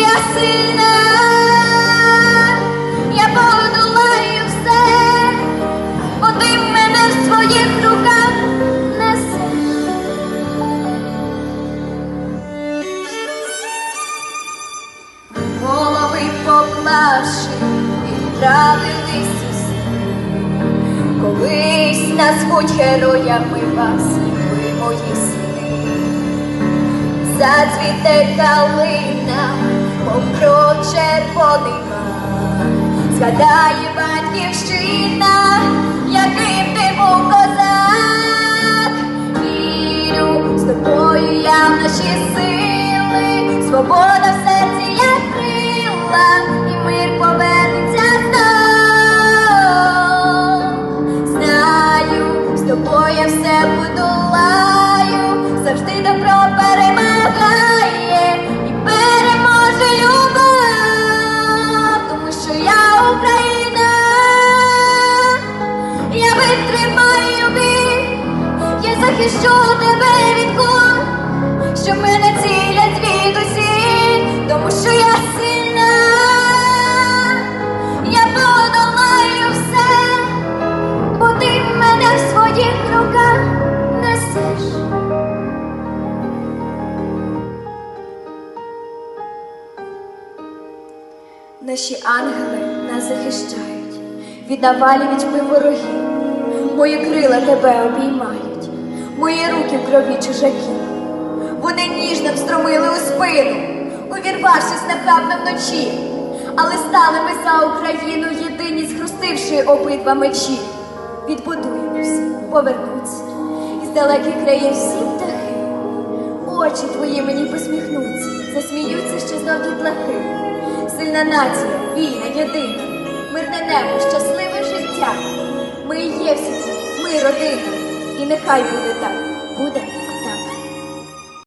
я сильна, я подолаю все, бо мене в своїх руках несеш. Голови поклавши, відправились у сни. Колись назвуть героями вас, ви мої сини. Зацвіте калина, покров червоний мак. Згадає батьківщина, яким ти був козак. Вірю, з тобою я в наші сили, свобода в серці як крила, і мир повернеться знов. Знаю, з тобою я все подолаю, завжди добро перемагає я захищу тебе від куль, що мене цілять звідусі, тому що я сильна, я подолаю все, бо ти мене в своїх руках несеш. Наші ангели нас захищають, від навалі відьми ворогів. Мої крила тебе обіймають, мої руки в крові чужаків. Вони ніжно встромили у спину, увірвавшись нахабно вночі, але стали ми за Україну єдині, схрустивши обидва мечі. Відбудуємося, повернуться, із далеких країн всі птахи. Очі твої мені посміхнуться, засміються ще знов дітлахи. Сильна нація, вільна, єдина, мирне небо, щасливе життя. Ми є всі, ми родина, і нехай буде так, буде.